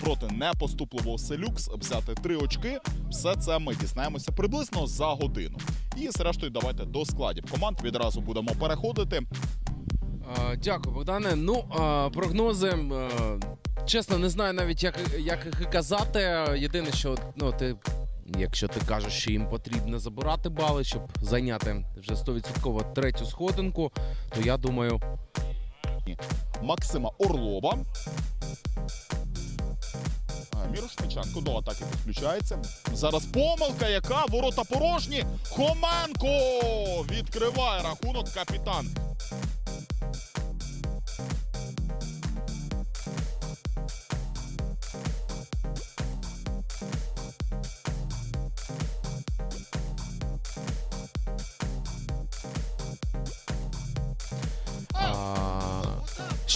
проти непоступливого Селюкс взяти три очки. Все це ми дізнаємося приблизно за годину. І зрештою, давайте до складів команд відразу будемо переходити. Дякую, Богдане. Ну, прогнози. е, Чесно, не знаю навіть, як, як їх казати. Єдине, що ну, ти, якщо ти кажеш, що їм потрібно забирати бали, щоб зайняти вже 100% третю сходинку, то я думаю, Максима Орлова. А, Мірошниченко до атаки підключається. Зараз помилка, яка ворота порожні. Хоменко відкриває рахунок капітан.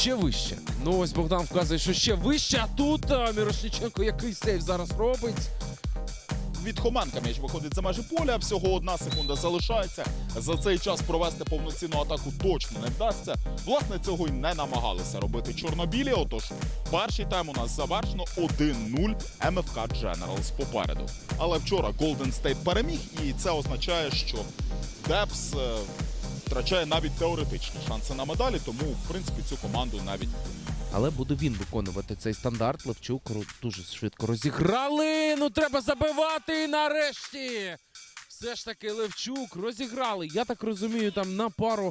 Ще вище. Ну, ось Богдан вказує, що ще вище, а тут а, Мірошниченко який сейв зараз робить. Від Хоменка м'яч виходить за межі поля. Всього одна секунда залишається. За цей час провести повноцінну атаку точно не вдасться. Власне, цього й не намагалися робити чорнобілі. Отож, перший тайм у нас завершено 1-0 МФК Generals попереду. Але вчора Golden State переміг, і це означає, що Депс е, втрачає навіть теоретичні шанси на медалі, тому в принципі цю команду навіть Але буде він виконувати цей стандарт. Левчук дуже швидко розіграли. Ну треба забивати нарешті. Все ж таки Левчук розіграли. Я так розумію, там на пару.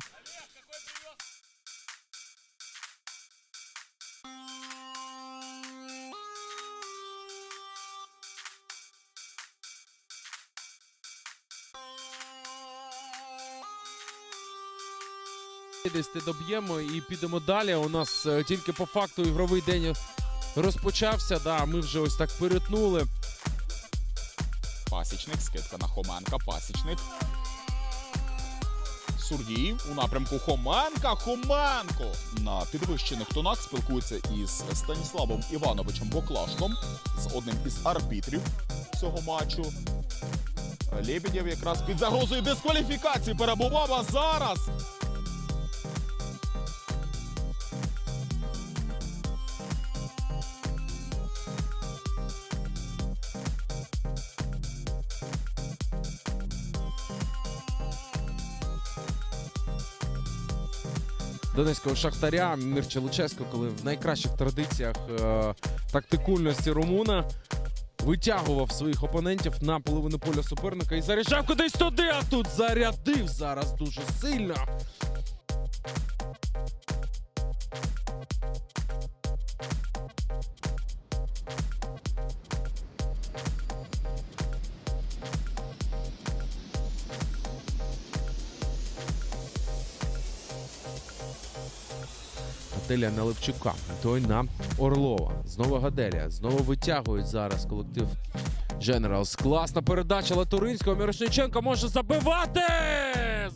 Десь доб'ємо і підемо далі. У нас е, тільки по факту ігровий день розпочався. Да, ми вже ось так перетнули. Пасічник, скидка на Хоменка, пасічник. Сурдій у напрямку Хоменка. Хоменко на підвищених тонах спілкується із Станіславом Івановичем Боклашком, з одним із арбітрів цього матчу. Лебедєв якраз під загрозою дискваліфікації перебував, а зараз. Донецького шахтаря Мирча Луческо, коли в найкращих традиціях е, тактикульності румуна витягував своїх опонентів на половину поля суперника і заряджав кудись туди, а тут зарядив зараз дуже сильно. Гаделія на Левчука, той на Орлова. Знову Гаделія. Знову витягують зараз колектив Generals. Класна передача Латуринського. Мірошниченко може забивати!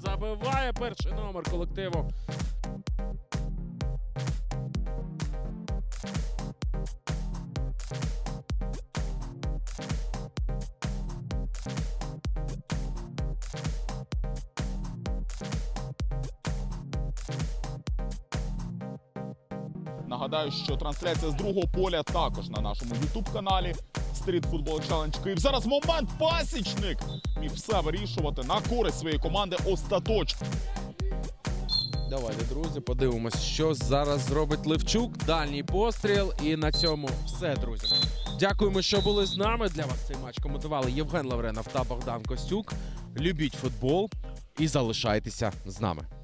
Забиває перший номер колективу. Нагадаю, що трансляція з другого поля також на нашому youtube каналі Стріт Футбол Challenge Київ. Зараз момент пасічник міг все вирішувати на користь своєї команди остаточно. Давайте, друзі, подивимось, що зараз зробить Левчук. Дальній постріл. І на цьому все, друзі. Дякуємо, що були з нами. Для вас цей матч коментували Євген Лавренов та Богдан Костюк. Любіть футбол і залишайтеся з нами.